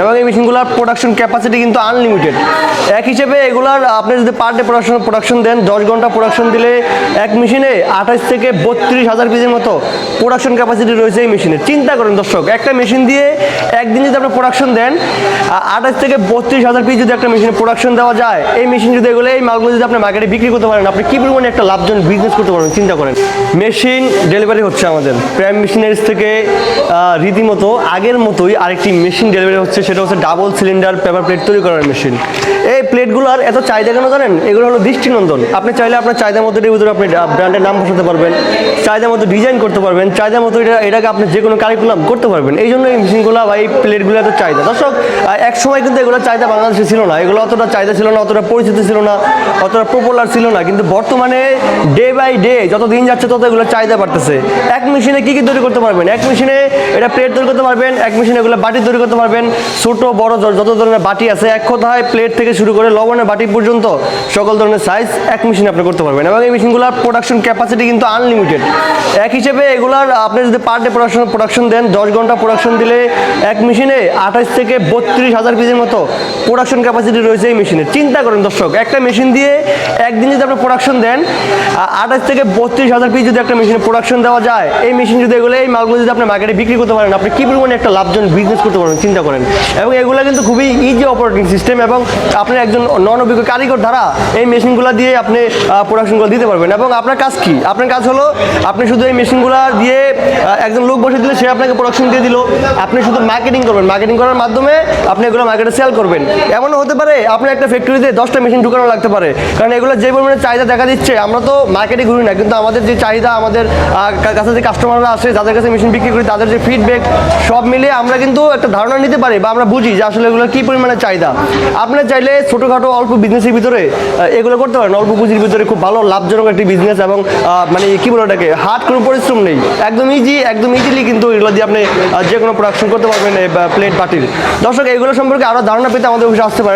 এবং এই মেশিনগুলোর প্রোডাকশন ক্যাপাসিটি কিন্তু আনলিমিটেড এক হিসেবে এগুলার, আপনি যদি পার ডে প্রোডাকশন প্রোডাকশন দেন, দশ ঘণ্টা প্রোডাকশন দিলে এক মেশিনে আঠাশ থেকে বত্রিশ হাজার পিসের মতো প্রোডাকশন ক্যাপাসিটি রয়েছে এই মেশিনে চিন্তা করেন দর্শক, একটা মেশিন দিয়ে একদিন যদি আপনি প্রোডাকশন দেন আঠাশ থেকে বত্রিশ হাজার পিস যদি একটা মেশিনে প্রোডাকশন দেওয়া যায়, এই মেশিন যদি এগুলো, এই মালগুলো যদি আপনি মার্কেটে বিক্রি করতে পারেন, আপনি কি পরিমাণে একটা লাভজনক বিজনেস করতে পারবেন, চিন্তা করেন। মেশিন ডেলিভারি হচ্ছে আমাদের। প্রাইম মেশিনারিজ থেকে রীতিমতো আগের মতোই আরেকটি মেশিন ডেলিভারি হচ্ছে সেটা হচ্ছে ডাবল সিলিন্ডার পেপার প্লেট তৈরি করার মেশিন এই প্লেটগুলো আর এত চাহিদা কেন জানেন? এগুলো হলো দৃষ্টিনন্দন। আপনি চাইলে আপনার চাহিদা মতো ভিতরে আপনি ব্র্যান্ডের নাম বসাতে পারবেন চাহিদা মতো ডিজাইন করতে পারবেন চাহিদা মতো এটা, এটাকে আপনি যে কোনো কারিকুলাম করতে পারবেন। এই জন্য এই মেশিনগুলো বা এই প্লেটগুলো এত চাহিদা। দর্শক এক সময় কিন্তু এগুলো চাহিদা বাংলাদেশে ছিল না। এগুলো অতটা চাহিদা ছিল না, অতটা পরিচিত ছিল না, অতটা পপুলার ছিল না। কিন্তু বর্তমানে ডে বাই ডে যত দিন যাচ্ছে তত এগুলো চাহিদা বাড়তেছে। এক মেশিনে কি কি তৈরি করতে পারবেন? এক মেশিনে এটা প্লেট তৈরি করতে পারবেন, এক মেশিনে এগুলো বাটি তৈরি করতে পারবেন ছোট, বড় যত ধরনের বাটি আছে, এক কথায় প্লেট থেকে শুরু করে লবণের বাটি পর্যন্ত সকল ধরনের সাইজ এক মেশিনে আপনি করতে পারবেন। এবং এই মেশিনগুলোর প্রোডাকশন ক্যাপাসিটি কিন্তু আনলিমিটেড এক হিসেবে এগুলার, আপনি যদি পার ডে প্রোডাকশন প্রোডাকশন দেন, দশ ঘণ্টা প্রোডাকশন দিলে এক মেশিনে আঠাশ থেকে বত্রিশ হাজার পিসের মতো প্রোডাকশন ক্যাপাসিটি রয়েছে এই মেশিনে চিন্তা করেন দর্শক, একটা মেশিন দিয়ে একদিন যদি আপনি প্রোডাকশন দেন আঠাশ থেকে বত্রিশ হাজার পিস যদি একটা মেশিনে প্রোডাকশন দেওয়া যায়, এই মেশিন যদি এগুলো, এই মালগুলো যদি আপনি মার্কেটে বিক্রি করতে পারেন, আপনি কী পরিমাণে একটা লাভজনক বিজনেস করতে পারেন চিন্তা করেন। এবং এগুলো কিন্তু খুবই ইজি অপারেটিং সিস্টেম এবং আপনি একজন নন অভিজ্ঞ কারিগর দ্বারা এই মেশিনগুলো দিয়ে আপনি প্রোডাকশনগুলো দিতে পারবেন। এবং আপনার কাজ কি? আপনার কাজ হলো, আপনি শুধু এই মেশিনগুলো দিয়ে একজন লোক বসে দিলে সে আপনাকে প্রোডাকশন দিয়ে দিল। আপনি শুধু মার্কেটিং করবেন। মার্কেটিং করার মাধ্যমে আপনি এগুলো মার্কেটে সেল করবেন। এমনও হতে পারে, আপনি একটা ফ্যাক্টরিতে দশটা মেশিন ঢুকানো লাগতে পারে। কারণ এগুলো যে পরিমাণে চাহিদা দেখা দিচ্ছে, আমরা তো মার্কেটে ঘুরি না। কিন্তু আমাদের যে চাহিদা, আমাদের কাছে যে কাস্টমাররা আসে, যাদের কাছে মেশিন বিক্রি করি, তাদের যে ফিডব্যাক সব মিলিয়ে আমরা কিন্তু একটা ধারণা নিতে পারি বা আমরা বুঝি যে আসলে এগুলো কি পরিমাণে চাহিদা। আপনার চাইলে ছোটোখাটো অল্প বিজনেসের ভিতরে এগুলো করতে পারেন। অল্প পুঁজির ভিতরে খুব ভালো, লাভজনক একটি বিজনেস এবং মানে কি বলে ওটাকে, হার্ড কোনো পরিশ্রম নেই। একদম ইজি একদম ইজিলি কিন্তু এগুলো দিয়ে আপনি যে কোনো প্রোডাকশন করতে পারবেন প্লেট বাটির। দর্শক, এগুলো সম্পর্কে আরও ধারণা পেতে আমাদের অফিসে আসতে পারেন।